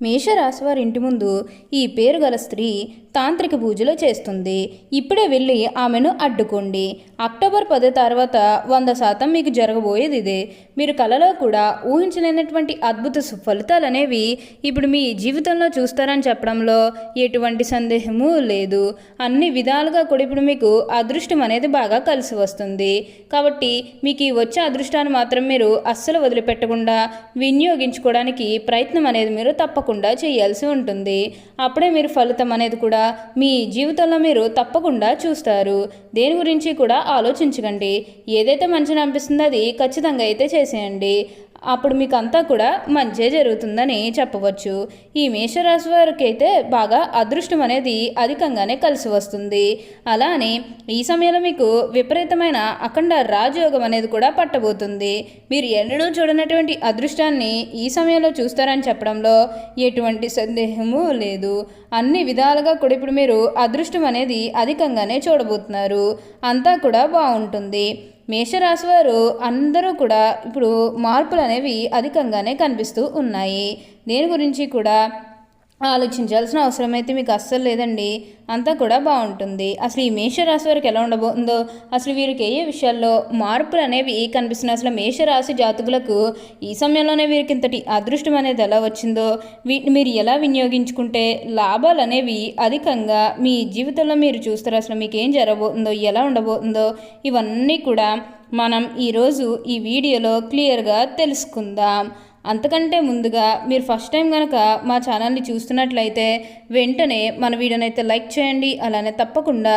మేషరాశివారి ఇంటి ముందు ఈ పేరు గల స్త్రీ తాంత్రిక పూజలు చేస్తుంది. ఇప్పుడే వెళ్ళి ఆమెను అడ్డుకోండి. అక్టోబర్ పది తర్వాత వంద శాతం మీకు జరగబోయేది ఇదే. మీరు కలలో కూడా ఊహించలేనటువంటి అద్భుత ఫలితాలు అనేవి ఇప్పుడు మీ జీవితంలో చూస్తారని చెప్పడంలో ఎటువంటి సందేహము లేదు. అన్ని విధాలుగా కూడా ఇప్పుడు మీకు అదృష్టం అనేది బాగా కలిసి వస్తుంది. కాబట్టి మీకు ఈ వచ్చే అదృష్టాన్ని మాత్రం మీరు అస్సలు వదిలిపెట్టకుండా వినియోగించుకోవడానికి ప్రయత్నం అనేది మీరు తప్పకుండా చేయాల్సి ఉంటుంది. అప్పుడే మీరు ఫలితం అనేది కూడా మీ జీవితంలో మీరు తప్పకుండా చూస్తారు. దేని గురించి కూడా ఆలోచించకండి. ఏదైతే మంచిని అనిపిస్తుందో అది ఖచ్చితంగా అయితే చేసేయండి. అప్పుడు మీకు అంతా కూడా మంచే జరుగుతుందని చెప్పవచ్చు. ఈ మేషరాశి వారికి అయితే బాగా అదృష్టం అనేది అధికంగానే కలిసి వస్తుంది. అలానే ఈ సమయంలో మీకు విపరీతమైన అఖండ రాజయోగం అనేది కూడా పట్టబోతుంది. మీరు ఎన్నడూ చూడనటువంటి అదృష్టాన్ని ఈ సమయంలో చూస్తారని చెప్పడంలో ఎటువంటి సందేహము లేదు. అన్ని విధాలుగా కూడా ఇప్పుడు మీరు అదృష్టం అనేది అధికంగానే చూడబోతున్నారు. అంతా కూడా బాగుంటుంది. మేషరాశి వారు అందరూ కూడా ఇప్పుడు మార్పులు అనేవి అధికంగానే కనిపిస్తూ ఉన్నాయి. దేని గురించి కూడా ఆలోచించాల్సిన అవసరం అయితే మీకు అస్సలు లేదండి. అంతా కూడా బాగుంటుంది. అసలు ఈ మేషరాశి వారికి ఎలా ఉండబోతుందో అసలు వీరికి ఏ విషయాల్లో మార్పులు అనేవి కనిపిస్తున్నాయి? అసలు మేషరాశి జాతకులకు ఈ సమయంలోనే వీరికి ఇంతటి అదృష్టం అనేది ఎలా వచ్చిందో వీటిని మీరు ఎలా వినియోగించుకుంటే లాభాలు అనేవి అధికంగా మీ జీవితంలో మీరు చూస్తారు. అసలు మీకు ఏం జరగబోతుందో ఎలా ఉండబోతుందో ఇవన్నీ కూడా మనం ఈరోజు ఈ వీడియోలో క్లియర్గా తెలుసుకుందాం. అంతకంటే ముందుగా మీరు ఫస్ట్ టైం కనుక మా ఛానల్ని చూస్తున్నట్లయితే వెంటనే మన వీడియోనైతే లైక్ చేయండి అలానే తప్పకుండా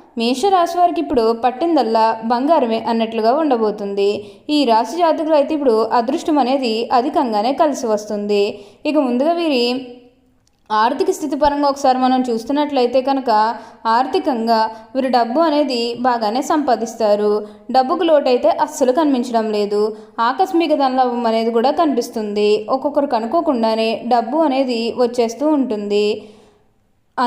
మేషరాశి వారికి ఇప్పుడు పట్టిందల్లా బంగారమే అన్నట్లుగా ఉండబోతుంది. ఈ రాశి జాతకులు అయితే ఇప్పుడు అదృష్టం అనేది అధికంగానే కలిసి వస్తుంది. ఇక ముందుగా వీరి ఆర్థిక స్థితి పరంగా ఒకసారి మనం చూస్తున్నట్లయితే కనుక ఆర్థికంగా వీరు డబ్బు అనేది బాగానే సంపాదిస్తారు. డబ్బుకు లోటైతే అస్సలు కనిపించడం లేదు. ఆకస్మిక ధనలాభం అనేది కూడా కనిపిస్తుంది. ఒక్కొక్కరు కనుక్కోకుండానే డబ్బు అనేది వచ్చేస్తూ ఉంటుంది.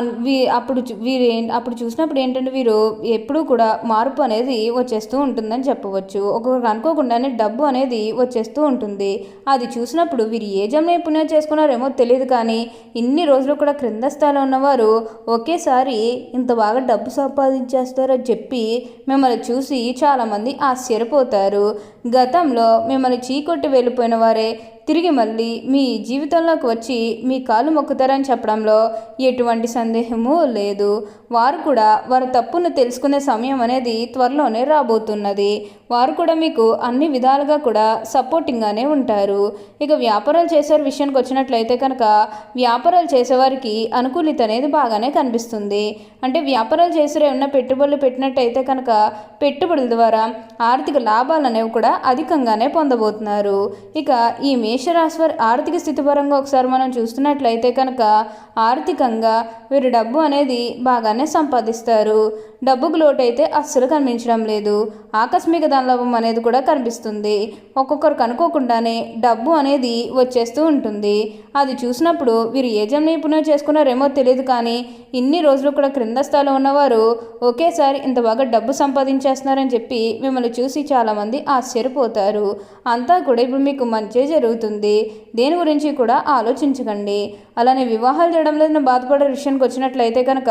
వీ అప్పుడు వీరు అప్పుడు చూసినప్పుడు ఏంటంటే వీరు ఎప్పుడూ కూడా మార్పు అనేది వచ్చేస్తూ ఉంటుందని చెప్పవచ్చు. ఒక్కొక్కరు అనుకోకుండానే డబ్బు అనేది వచ్చేస్తూ ఉంటుంది. అది చూసినప్పుడు వీరు ఏ జన్మ పుణ్యం చేసుకున్నారేమో తెలియదు కానీ ఇన్ని రోజులు కూడా క్రింద స్థాయిలో ఉన్నవారు ఒకేసారి ఇంత బాగా డబ్బు సంపాదించేస్తారని చెప్పి మిమ్మల్ని చూసి చాలామంది ఆశ్చర్యపోతారు. గతంలో మిమ్మల్ని చీకొట్టి వెళ్ళిపోయిన వారే తిరిగి మళ్ళీ మీ జీవితంలోకి వచ్చి మీ కాలు మొక్కుతారని చెప్పడంలో ఎటువంటి సందేహము లేదు. వారు కూడా వారి తప్పును తెలుసుకునే సమయం అనేది త్వరలోనే రాబోతున్నది. వారు కూడా మీకు అన్ని విధాలుగా కూడా సపోర్టింగ్గానే ఉంటారు. ఇక వ్యాపారాలు చేసే విషయానికి వచ్చినట్లయితే కనుక వ్యాపారాలు చేసేవారికి అనుకూలిత అనేది బాగానే కనిపిస్తుంది. అంటే వ్యాపారాలు చేసే ఉన్న పెట్టుబడులు పెట్టినట్టయితే కనుక పెట్టుబడుల ద్వారా ఆర్థిక లాభాలు అనేవి కూడా అధికంగానే పొందబోతున్నారు. ఇక ఈ మేషరాశి వారి ఆర్థిక స్థితి పరంగా ఒకసారి మనం చూస్తున్నట్లయితే కనుక ఆర్థికంగా వీరు డబ్బు అనేది బాగానే సంపాదిస్తారు. డబ్బుకు లోటైతే అస్సలు కనిపించడం లేదు. ఆకస్మిక ధనలాభం అనేది కూడా కనిపిస్తుంది. ఒక్కొక్కరు కనుకోకుండానే డబ్బు అనేది వచ్చేస్తూ ఉంటుంది. అది చూసినప్పుడు వీరు ఏ జన్మ నిపుణ్యం చేసుకున్నారేమో తెలియదు కానీ ఇన్ని రోజులు కూడా క్రింద స్థాయిలో ఉన్నవారు ఒకేసారి ఇంత బాగా డబ్బు సంపాదించేస్తున్నారని చెప్పి మిమ్మల్ని చూసి చాలామంది ఆశ్చర్యపోతారు. అంతా కూడా ఇప్పుడు మీకు మంచి జరుగుతుంది. దేని గురించి కూడా ఆలోచించకండి. అలానే వివాహాలు చేయడం లేదని బాధపడే విషయానికి వచ్చినట్లయితే కనుక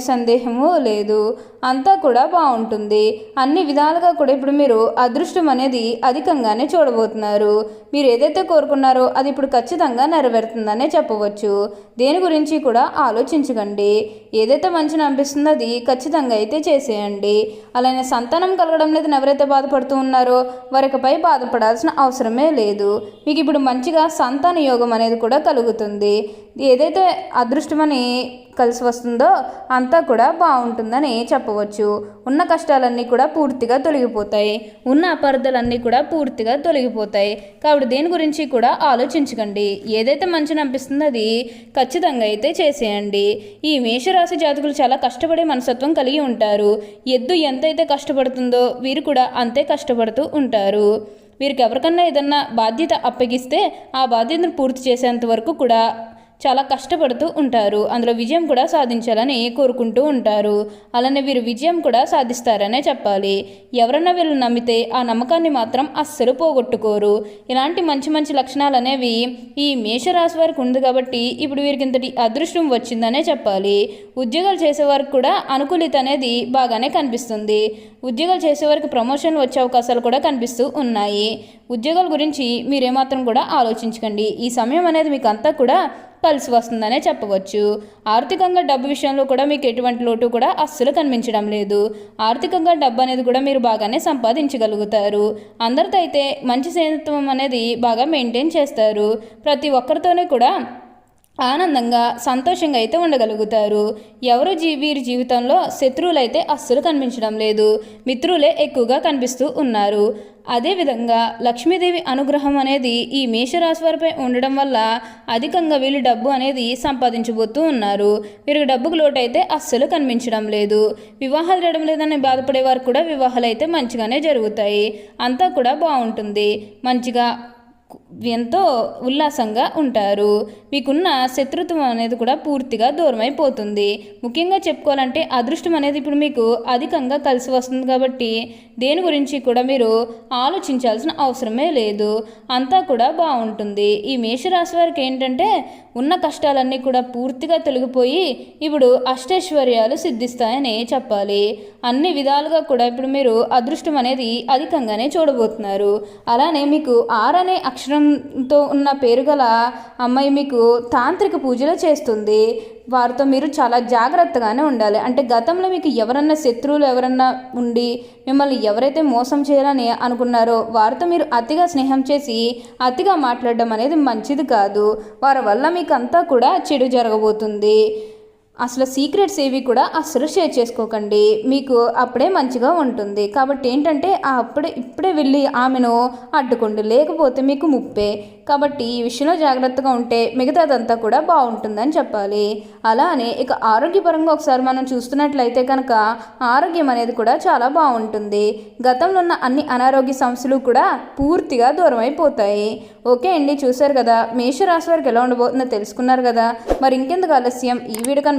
సందేహము లేదు. అంతా కూడా బాగుంటుంది అన్ని విధాలుగా కూడా ఇప్పుడు మీరు అదృష్టం అనేది అధికంగానే చూడబోతున్నారు. మీరు ఏదైతే కోరుకున్నారో అది ఇప్పుడు ఖచ్చితంగా నెరవేరుతుందనే చెప్పవచ్చు. దేని గురించి కూడా ఆలోచించకండి. ఏదైతే మంచిని అనిపిస్తుందో అది ఖచ్చితంగా అయితే చేసేయండి. అలానే సంతానం కలగడం లేదని ఎవరైతే బాధపడుతూ ఉన్నారో వారికపై బాధపడాల్సిన అవసరమే లేదు. మీకు ఇప్పుడు మంచిగా సంతాన యోగం అనేది కూడా కలుగుతుంది. ఏదైతే అదృష్టమని కలిసి వస్తుందో అంతా కూడా బాగుంటుందని చెప్పవచ్చు. ఉన్న కష్టాలన్నీ కూడా పూర్తిగా తొలగిపోతాయి. ఉన్న అపార్థాలన్నీ కూడా పూర్తిగా తొలగిపోతాయి. కాబట్టి దేని గురించి కూడా ఆలోచించకండి. ఏదైతే మంచిని అనిపిస్తుందో అది ఖచ్చితంగా అయితే చేసేయండి. ఈ మేషరాశి జాతకులు చాలా కష్టపడే మనసత్వం కలిగి ఉంటారు. ఎద్దు ఎంతైతే కష్టపడుతుందో వీరు కూడా అంతే కష్టపడుతూ ఉంటారు. వీరికి ఎవరికన్నా ఏదన్నా బాధ్యత అప్పగిస్తే ఆ బాధ్యతను పూర్తి చేసేంత వరకు కూడా చాలా కష్టపడుతూ ఉంటారు. అందులో విజయం కూడా సాధించాలని కోరుకుంటూ ఉంటారు. అలానే వీరు విజయం కూడా సాధిస్తారనే చెప్పాలి. ఎవరన్నా వీళ్ళు నమ్మితే ఆ నమ్మకాన్ని మాత్రం అస్సలు పోగొట్టుకోరు. ఇలాంటి మంచి మంచి లక్షణాలు అనేవి ఈ మేషరాశి వారికి ఉంది కాబట్టి ఇప్పుడు వీరికి ఇంతటి అదృష్టం వచ్చిందనే చెప్పాలి. ఉద్యోగాలు చేసేవారికి కూడా అనుకూలిత అనేది బాగానే కనిపిస్తుంది. ఉద్యోగాలు చేసేవారికి ప్రమోషన్లు వచ్చే అవకాశాలు కూడా కనిపిస్తూ ఉన్నాయి. ఉద్యోగాల గురించి మీరేమాత్రం కూడా ఆలోచించకండి. ఈ సమయం అనేది మీకు అంతా కూడా కలిసి వస్తుందనే చెప్పవచ్చు. ఆర్థికంగా డబ్బు విషయంలో కూడా మీకు ఎటువంటి లోటు కూడా అస్సలు కనిపించడం లేదు. ఆర్థికంగా డబ్బు అనేది కూడా మీరు బాగానే సంపాదించగలుగుతారు. అందరితో అయితే మంచి స్నేహిత్వం అనేది బాగా మెయింటైన్ చేస్తారు. ప్రతి ఒక్కరితోనే కూడా ఆనందంగా సంతోషంగా అయితే ఉండగలుగుతారు. ఎవరు జీ వీరి జీవితంలో శత్రువులు అయితే అస్సలు కనిపించడం లేదు. మిత్రులే ఎక్కువగా కనిపిస్తూ ఉన్నారు. అదేవిధంగా లక్ష్మీదేవి అనుగ్రహం అనేది ఈ మేషరాశి వారిపై ఉండడం వల్ల అధికంగా వీళ్ళు డబ్బు అనేది సంపాదించబోతూ ఉన్నారు. వీరికి డబ్బుకు లోటు అయితే అస్సలు కనిపించడం లేదు. వివాహాలు జరగడం లేదని బాధపడే వారు కూడా వివాహాలు అయితే మంచిగానే జరుగుతాయి. అంతా కూడా బాగుంటుంది. మంచిగా ఎంతో ఉల్లాసంగా ఉంటారు. మీకున్న శత్రుత్వం అనేది కూడా పూర్తిగా దూరమైపోతుంది. ముఖ్యంగా చెప్పుకోవాలంటే అదృష్టం అనేది ఇప్పుడు మీకు అధికంగా కలిసి వస్తుంది కాబట్టి దేని గురించి కూడా మీరు ఆలోచించాల్సిన అవసరమే లేదు. అంతా కూడా బాగుంటుంది. ఈ మేషరాశి వారికి ఏంటంటే ఉన్న కష్టాలన్నీ కూడా పూర్తిగా తొలగిపోయి ఇప్పుడు అష్టైశ్వర్యాలు సిద్ధిస్తాయని చెప్పాలి. అన్ని విధాలుగా కూడా ఇప్పుడు మీరు అదృష్టం అనేది అధికంగానే చూడబోతున్నారు. అలానే మీకు ఆర్ అనే అక్షరం అక్షరంతో ఉన్న పేరు గల అమ్మాయి మీకు తాంత్రిక పూజలు చేస్తుంది. వారితో మీరు చాలా జాగ్రత్తగానే ఉండాలి. అంటే గతంలో మీకు ఎవరన్నా శత్రువులు ఎవరన్నా ఉండి మిమ్మల్ని ఎవరైతే మోసం చేయాలని అనుకున్నారో వారితో మీరు అతిగా స్నేహం చేసి అతిగా మాట్లాడడం అనేది మంచిది కాదు. వారి వల్ల మీకు అంతా కూడా చెడు జరగబోతుంది. అసలు సీక్రెట్స్ ఏవి కూడా అసలు షేర్ చేసుకోకండి. మీకు అప్పుడే మంచిగా ఉంటుంది. కాబట్టి ఏంటంటే ఆ అప్పుడే ఇప్పుడే వెళ్ళి ఆమెను అడ్డుకోండి. లేకపోతే మీకు ముప్పే. కాబట్టి ఈ విషయంలో జాగ్రత్తగా ఉంటే మిగతాదంతా కూడా బాగుంటుందని చెప్పాలి. అలానే ఇక ఆరోగ్యపరంగా ఒకసారి మనం చూస్తున్నట్లయితే కనుక ఆరోగ్యం అనేది కూడా చాలా బాగుంటుంది. గతంలో ఉన్న అన్ని అనారోగ్య సమస్యలు కూడా పూర్తిగా దూరం అయిపోతాయి. ఓకే అండి చూశారు కదా? మేషరాశి వారికి ఎలా ఉండబోతుందో తెలుసుకున్నారు కదా? మరి ఇంకెందుకు ఆలస్యం? ఈ వీడియో కానీ